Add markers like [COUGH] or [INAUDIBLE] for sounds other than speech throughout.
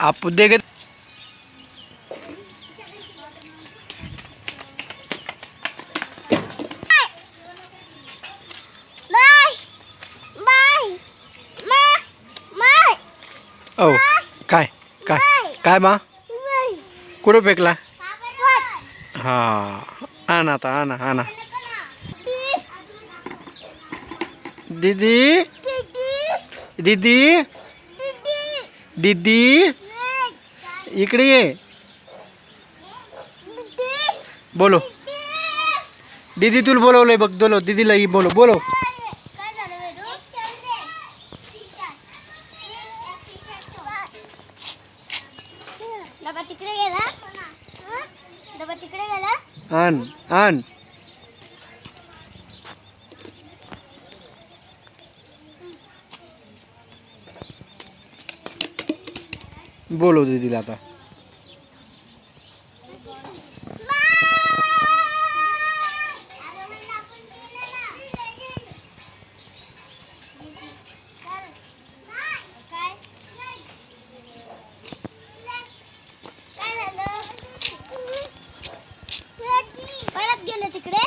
आपू दे ग bye bye मा माय ओ काय काय काय मा बाय कुठं फेकला वर हा आणा आता आणा आणा दी दीदी दीदी दीदी दीदी दीदी इकडे ये. बोलो. दीदी तुला बोलवलंय बघ बोलो. दीदीला बोलो बोलो. आण. बोलो दीदीला आता परत गेलं तिकडे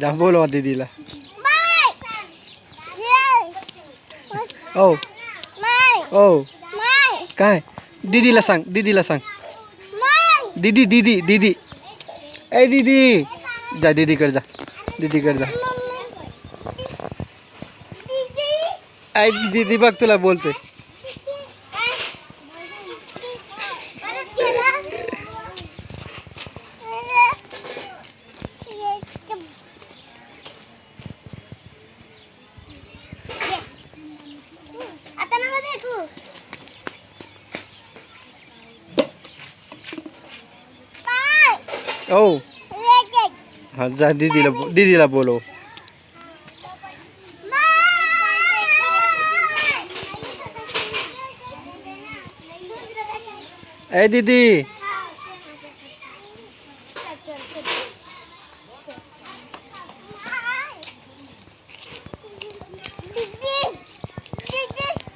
जा बोलवा दीदीला. ओ ओ काय? दीदीला सांग दीदीला सांग. दीदी दीदी दीदी. ए दीदी. जा दीदीकडे जा. दीदीकडे जा. ऐ दीदी बघ तुला बोलतोय आता नका देखू काय ओ हा जा दीदीला बो- दीदीला बोलव ए दीदी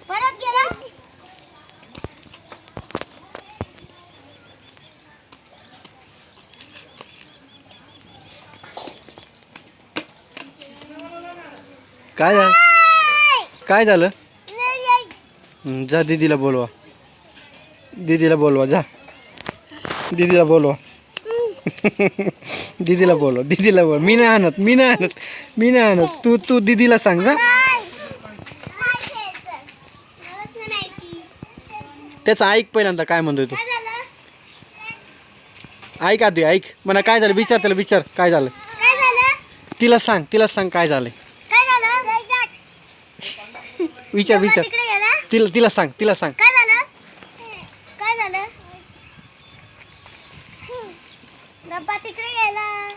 परत गेला काय झालं? काय झालं? जा दीदीला बोलवा. दीदीला बोलवा जा. दीदीला बोलवा. [LAUGHS] दीदीला बोलवा दीदीला बोल मी नाही आणत मी नाही आणत मी नाही आणत. तू तू दीदीला सांग जा. त्याचं ऐक पहिल्यांदा काय म्हणतोय तू. ऐक आधी ऐक. म्हणा काय झालं? विचार त्याला विचार. काय झालं? तिला सांग तिला सांग काय झालंय. विचार विचार. तिला तिला सांग तिला सांग. काय झालं? काय झालं? डब्बा तिकडे गेला.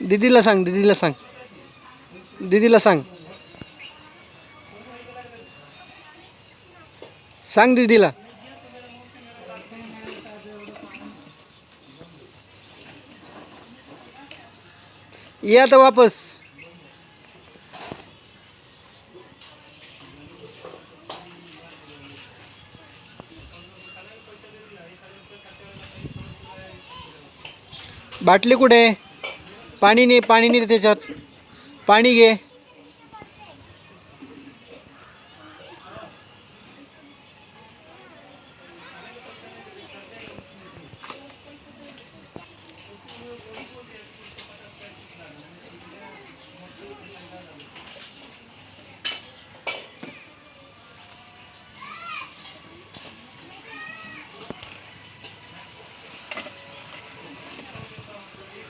दीदीला सांग दीदीला सांग. दीदीला सांग. सांग दीदीला. ये आता वापस. बाटली कुठे? आहे? पाणी नाही पाणी नाही त्याच्यात. पाणी घे.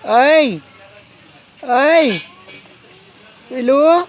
ऐ! Ay! Hello?